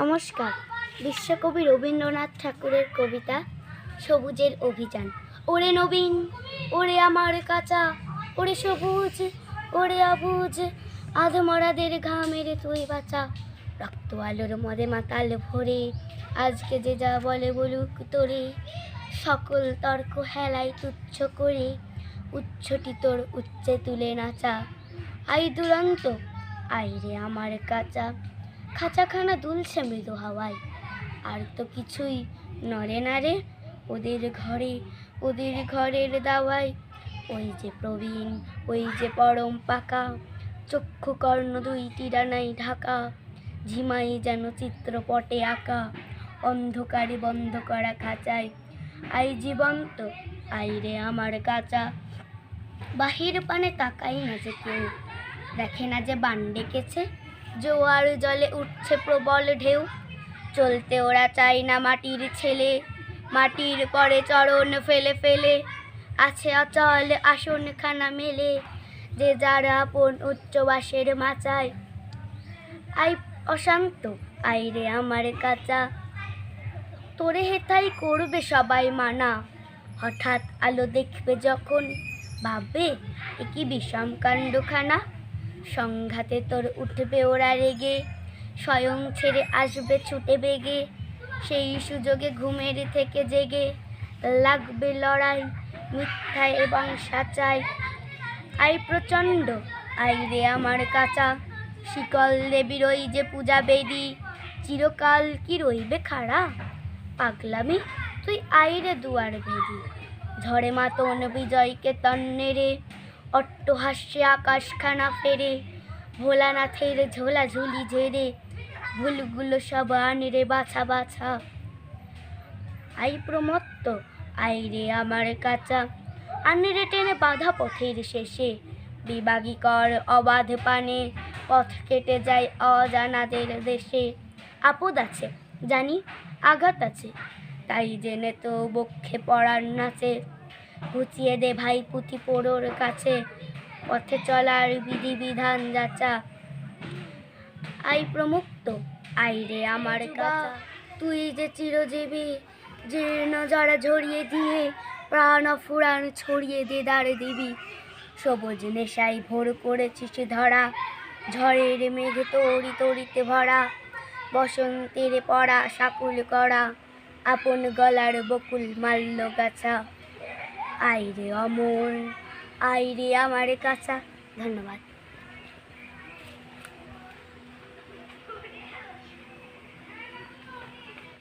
নমস্কার। বিশ্বকবি রবীন্দ্রনাথ ঠাকুরের কবিতা সবুজের অভিযান। ওরে নবীন, ওরে আমার কাঁচা, ওরে সবুজ, ওরে অবুজ আধমরাদের ঘামের তুই বাঁচা। রক্ত আলোর মদে মাতাল ভরে, আজকে যে যা বলে বলুক তোরে। সকল তর্ক হেলাই তুচ্ছ করে, উচ্ছটি তোর উচ্চে তুলে নাচা। আই দুরন্ত আইরে আমার কাঁচা। খাঁচাখানা দুলছে মৃদু হাওয়ায়। আর তো কিছুই নড়ে না রে ওদের ঘরে, ওদের ঘরের দাওয়ায়। ওই যে প্রবীণ, ওই যে পরম পাকা, চক্ষু কর্ণ দুইটি ডানাই ঢাকা। ঝিমাই যেন চিত্রপটে আঁকা, অন্ধকারে বন্ধ করা খাঁচায়। আই জীবন্ত আইরে আমার কাঁচা। বাহির পানে তাকাই না যে কেউ। দেখে না যে বান ডেকেছে জোয়ার জলে উঠছে প্রবল ঢেউ। চলতে ওরা চায় না মাটির ছেলে। মাটির পরে চরণ ফেলে ফেলে। আছে অচল আসনখানা মেলে। যে যারা আপন উচ্চবাসের মাচায়। আই, অশান্ত আইরে আমার কাঁচা। তোরে হেথাই করবে সবাই মানা। হঠাৎ আলো দেখবে যখন। ভাববে, এ কি বিষম কাণ্ডখানা? সংঘাতে তোর উঠবে ওরা রেগে, স্বয়ং ছেড়ে আসবে ছুটে বেগে, সেই সুযোগে ঘুমের থেকে জেগে, লাগবে লড়াই মিথ্যায় এবং সাচায়। আই প্রচণ্ড আই রে আমার কাঁচা, শিকল দেবীর ওই যে পূজা বেদি, চিরকাল কি রইবে খাড়া? পাগলামি, তুই আইরে দুয়ার ভেদি ঝড়ে মাতন বিজয়কে তন্নে রে অট্টহাস্যে আকাশখানা ফেরে, ভোলানাথের ঝোলা ঝুলি ঝেড়ে, ভুলগুলো সব আনে রে বাছা বাছা। আই প্রমত্ত, আই রে আমার কাঁচা। আনে রে টেনে বাধা পথের শেষে বিবাগী কর অবাধ পানে, পথ কেটে যায় অজানাদের দেশে। আপদ আছে, জানি, আঘাত আছে, তাই জেনে তো বক্ষে পড়ার নাচে। ঘুচিয়ে দে ভাই পুঁথি পোড়োর কাছে। পথে চলার বিধিবিধান যাচা। আই প্রমুক্ত আই রে আমার কাছা তুই যে চিরজীবী জীর্ণ জড়া ঝরিয়ে দিয়ে প্রাণ ফুরান ছড়িয়ে দে দাঁড়ে দিবি। সবুজ নেশাই ভোর করেছিস ধরা ঝড়ের মেঘ তরি তরিতে ভরা। বসন্তের পড়া সাকুল করা আপন গলার বকুল মাল্য গাছা। আইরে অমর আইরে আমার কাছা ধন্যবাদ।